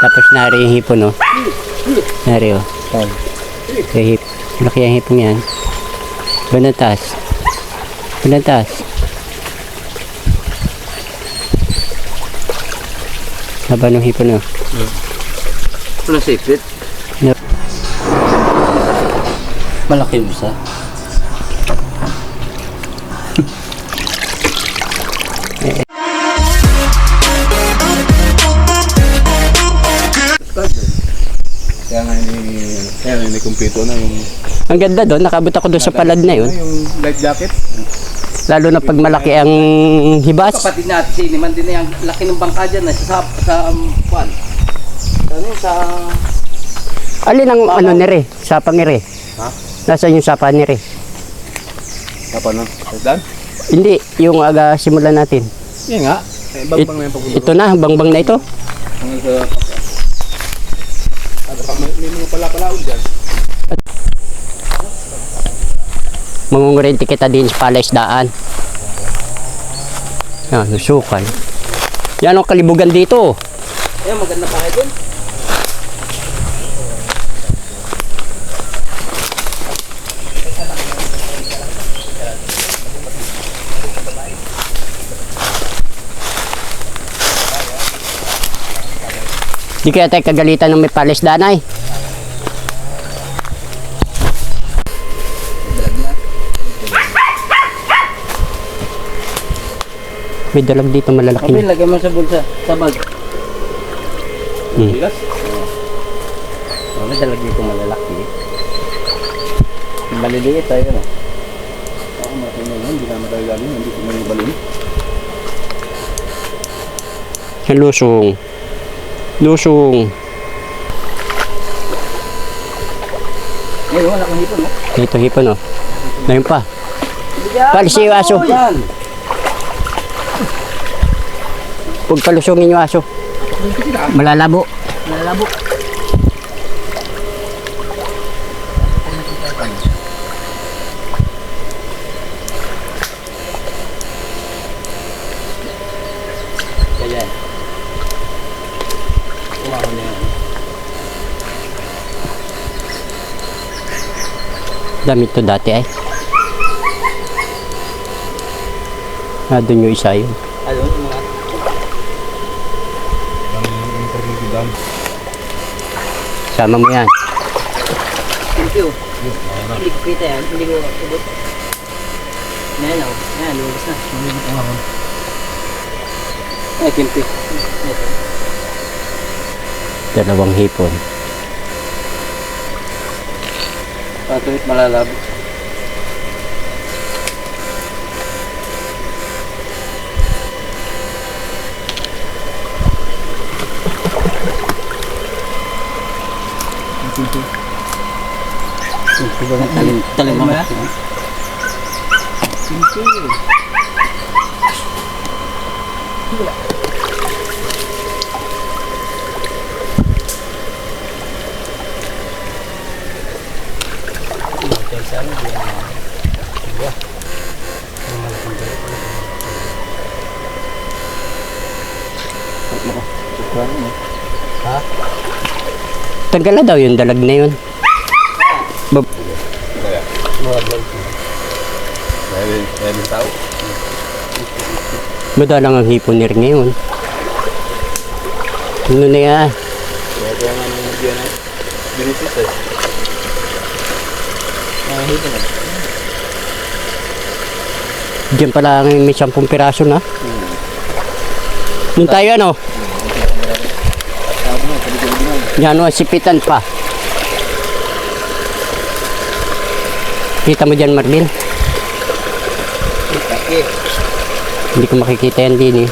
Tapos nari yung hipon, no? Nari, oh. Yung hip. Laki ang hipon yan. Bandang taas. Bandang taas. Haba ng hipon, no? Ano secret? Yep. Malaki yung isa. Kaya nga may kumpito na yung, Ang ganda doon, nakabot ako doon sa palad na yun. yung life jacket. Lalo na pag malaki ang hibas. Kapatid natin si Iniman din na yung laki ng bangka dyan na sa sa um, kwan. Ano sa Alin ang ano ni Re? Sapa ni Re? Ha? Nasaan yung sapa ni Re? Apa na? Dan? Hindi, yung aga simulan natin. Yan nga. Eh, bangbang na yung pagpunta. Ito na, bangbang na ito. Hanggang sa... Ada pa, may, may mga pala-palaon dyan. Mangungurente kita din sa palaisdaan. Yan, nusukal. Yan ang kalibugan dito. Ayun, maganda pa kayo dun. Di kaya tayo kagalitan ng may palaisdaan ay. May dalag dito malalaki na. lagay mo sa bulsa. Sa bag. Hmm. Bigas? Oh, may dalag dito malalaki. Maliliit tayo no. Oo, malaki na yun. Hindi na matagal galing. Hindi ko may balon. Yan, Lusong. Ngayon, wala kang hipon no. Dito hipon oh. Ngayon pa. Palis yung aso. Huwag palusungin yung aso. Malalabo. Nalabo. Ayan. Umahon na yan. Dami to dati ay. Ah, doon yung isa yun. Ano, yung mga Sama mo yan. Thank you. Hindi ko kita yan. Hindi ko kubot. Yan o. Yan, lumabas na. Ay, kimpi. Ito. Dalawang hipon. Patuloy malalabo. Ito ba ng talim? Talim mo na? Tagal na daw yung dalag na yun. Tao. madalang ang hipon ni Rin ngayon. Ano na yan? Diyan pala may 10 piraso na. Nung tayo ano? Yan o, sipitan pa. Kita mo dyan, Marvin? Okay. Hindi ko makikita yan din eh.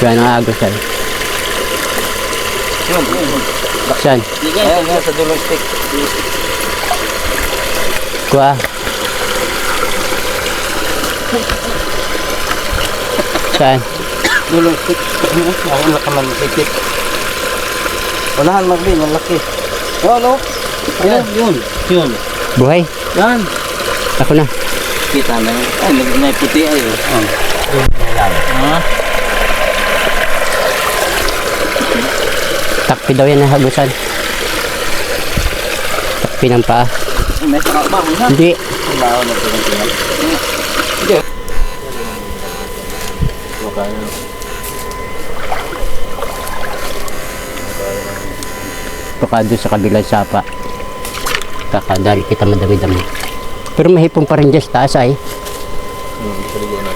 Kaya nang agos ay. Yun, yun. Baksan. Ayan, yan, sa dulong stick. Kuha. Saan? Dulong stick. Ako na kaman stick. Walahan magbin, ang laki. Oh, no? Ayan, yun. Yun. Buhay. Yan. Ako na. Kita na. Ay, may, may puti ay. Oh. Ha? Takpi daw yan na hagusan. Takpi ng paa. May trabaho na. Hindi. Trabaho na ito ng tingnan. Hindi. Baka sa kabilang sapa. Kakadali kita madami-dami. Pero mahipong pa rin dyan sa taas ay. Sa.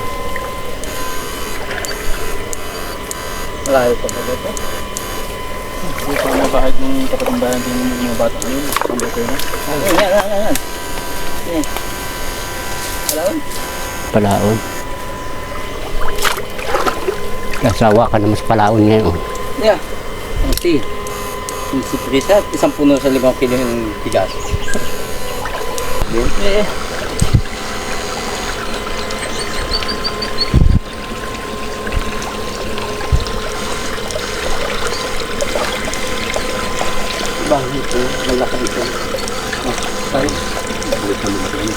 Malayo pa ba ito? Hindi pa mga bahay ng kapatid bayan din yung mga bata ngayon. Na. Yan. Alam? Palaon. Kasawa ka na mas palaon ngayon. Yeah. Ang si. Prisa, isang puno sa limang kilo yung tigas. Yun. Eh. Bakit ito? Malaki ito. Ah, ay. Balik na lumaki yun.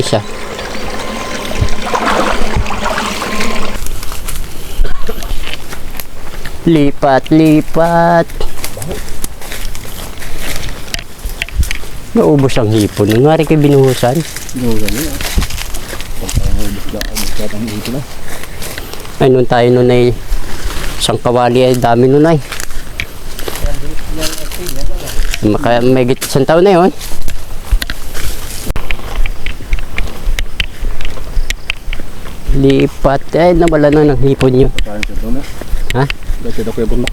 Siya. Lipat, lipat. Naubos ang hipon. Nga rin kayo binuhusan. Oo, ganyan ah. Pagkakahubos ka, ubos ka ang dito na. Ay, nung tayo nun ay isang kawali ay dami nun ay. Maka, may git taon na yun. Lipat. Eh, nawala na ng hipon yun. Sa doon na. Ha? Dahil daw kuya burnok.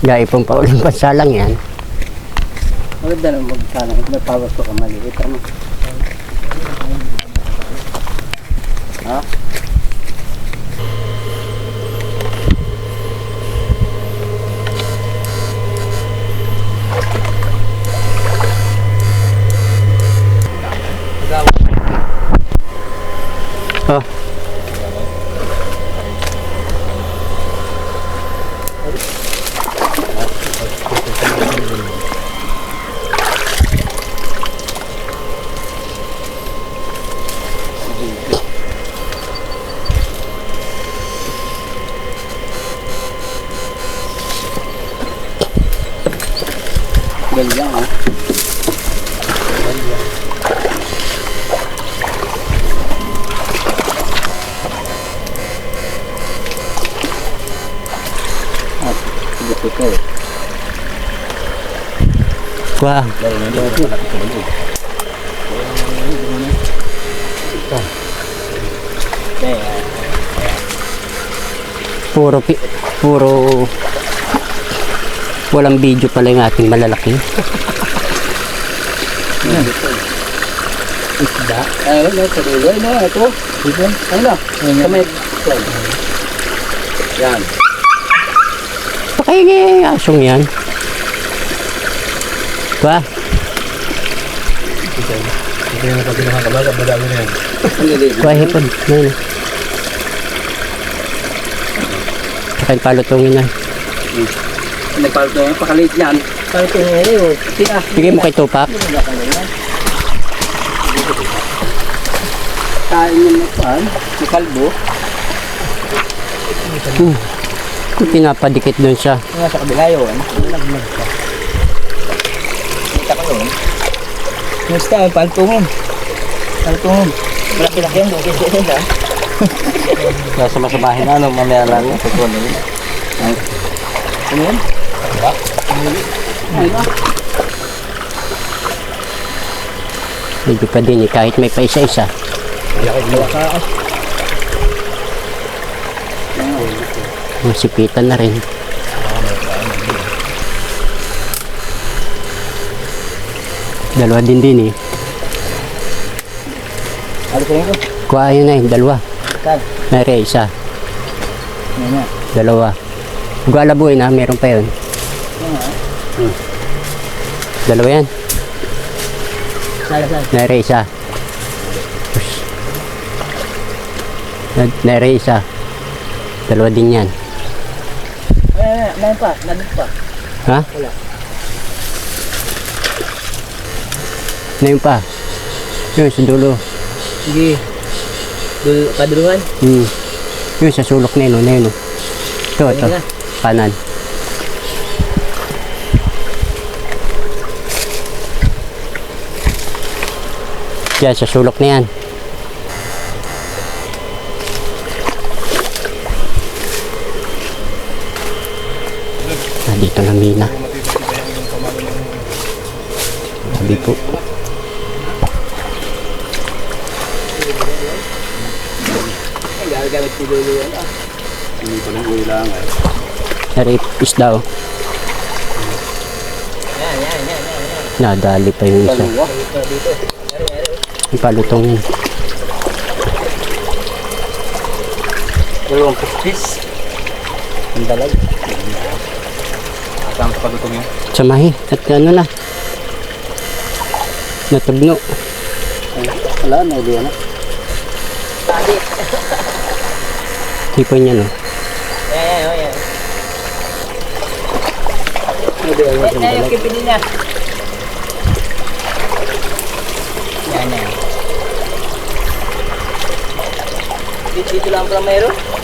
Gaya pong pauling pansalang yan. Maganda na magkano. May pawas ko ka maliit. Ano? Ha? Oh. Wow. Puro, puro walang video pala yung ating malalaki. isda. Ayun na, sa dulo. Ayun na, ito. Ayun na. Sa may... Yan. Pakingay asong yan. Ba? Hindi na pag pinakakabaga, badalo na yan. Kuha hipon. Ngayon. Saka yung palutongin na. Nagpalto yan. Pakaliit yan. Palto nga yun. Bigay mo kay Tupac. Kain yung napan. May kalbo. Kung pinapadikit doon siya. Yung nasa kabila yun. Nagmag ka. Yun. Musta ang paltungin? Paltungin. Malaki-laki yan. Bukit yun ha. Nasa masabahin na. Ano, mamaya lang. Kuwan na yun. Ano yun? Ano? Medyo pa din eh, kahit may pa isa-isa. Ang sipitan na rin. Dalawa din din eh. Ano ko yun? Kuha yun na eh, dalawa. Kan. Nari, isa. Ano na? Dalawa. Galaboy na, meron pa yun. Hmm. Dalawa yan. Sala, sala. Nari, isa. Na- Nari, isa. Dalawa din yan. Ayan, ayan, ayan pa. Pa. Ha? Wala. Ngayon pa. Yun, sa dulo. Sige. Dul kaduluhan. Hmm. Yun, sa sulok na yun, oh, na yun. oh. Ito, ito. Na. Kanan. Yan, sa sulok na yan. Ah, dito na mina. Sabi po. Lulu yan. Hindi ko nang ulang eh. Dari isda oh. Yan, yan, yan, yan. yan. Nadali pa yung isa. Dito, dito. Ipalutong yun. Dalawang puspis. Ang dalag. Saan sa padutong yun? Samahi. At ano na. Natugno. Wala, na idea na. Tadi. Hipon niya no. Yan, yan, yan, yan. Ay, na yung kipili niya. Dito lang pala mayroon.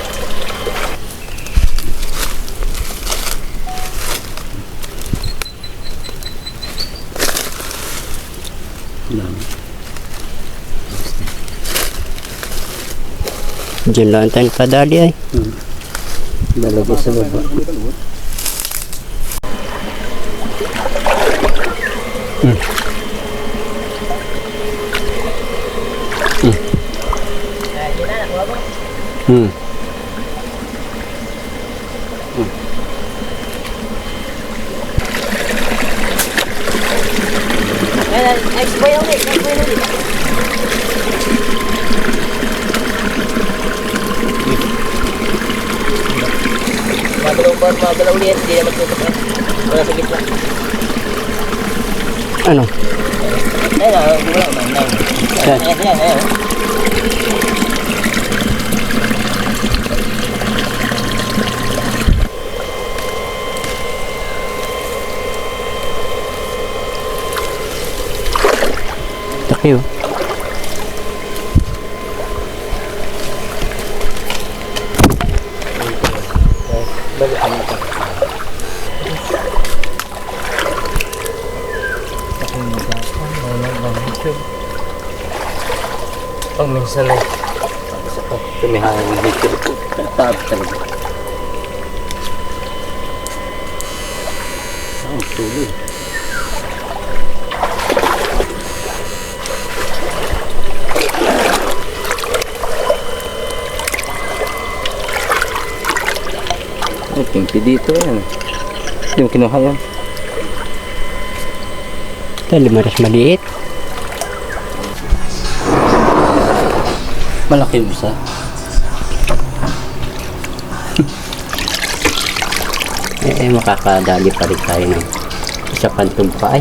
Diyan lang tayo kadali ay. Dalagay sa baba. Hmm. Ayan, next boy ulit, next boy ulit. Mabalaw pa, mabalaw ulit, hindi naman tutok eh. Wala sa gitna. Ano? Ayun ah, wala man. Ayan, Yan. ayan, ayan, ayan. Taki oh. Minsan eh. Tumihan ng dito. Tab talaga. Ang tuloy. May pingpi dito yan. Hindi mo kinuha yan. Ito, limaras maliit. Malaki yung isa. Eh, eh, makakadali pa rin tayo ng isa tumpa ay.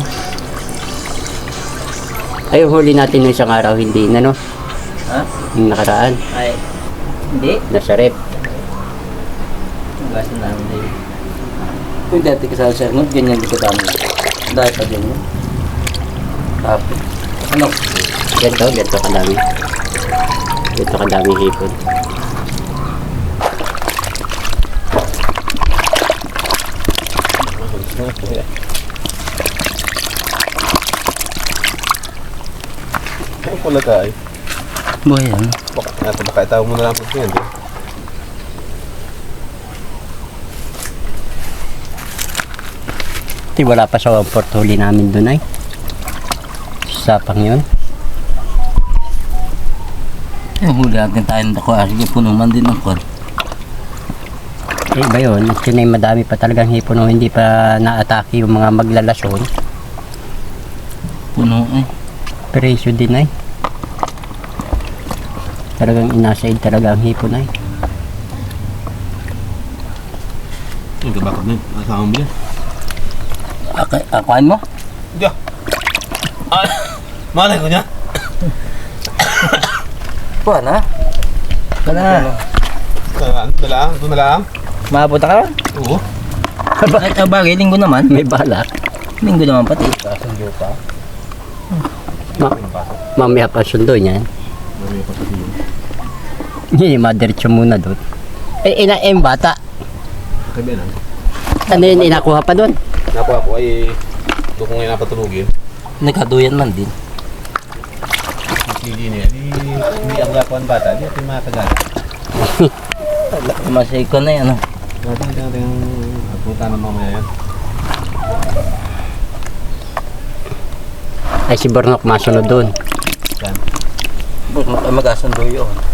Ay, huli natin ng isang araw, hindi na no? Ha? Yung nakaraan, Ay. Hindi. nasa rep. Gas na namin din. Kung dati ka sa Sernod, ganyan di ka dami. Dahil pa ganyan. Tapos. Ano? Ganito, ganito kadami. Ganito kadami hipon. Ang pula tayo. Buhay yan. Baka, natin baka itaw mo na lang po yan. di? Ito, wala pa sa port huli namin doon ay. Sapang yun. Yung huli natin tayo ng dako. ah, Sige, puno man din ang kwan. Eh, iba yun. Na madami pa talagang hipon o hindi pa na-atake yung mga maglalason. Puno eh. Presyo din ay. Talagang inasaid talaga ang hipon ay. Ang gabakot na yun. Nasama mo yan. Ak akuan mo? Diya. Ah, malay ko niya. Kuha na. Kana. Dalaan, dalaan, ito na lang. Mapunta ka ron? Oo. Bakit ang bagay? Linggo naman. May balak. Linggo naman pati. Ma- mamaya pa sundo niyan. Marami pa yun. Hindi, madiretso muna doon. Eh, ina, eh, yung bata. Sabi na. Ano yun, inakuha pa doon? Nakuha ko ay doon ko ngayon napatulugin. Nagkaduyan man din. Sige niya. Di, hindi ang gakuan bata. Di natin makakagal. Masay ko na yan. ah. Natin natin natin punta na mamaya yan. Ay, si Bernok masunod doon. Yan. Mag- Magkasundo yun.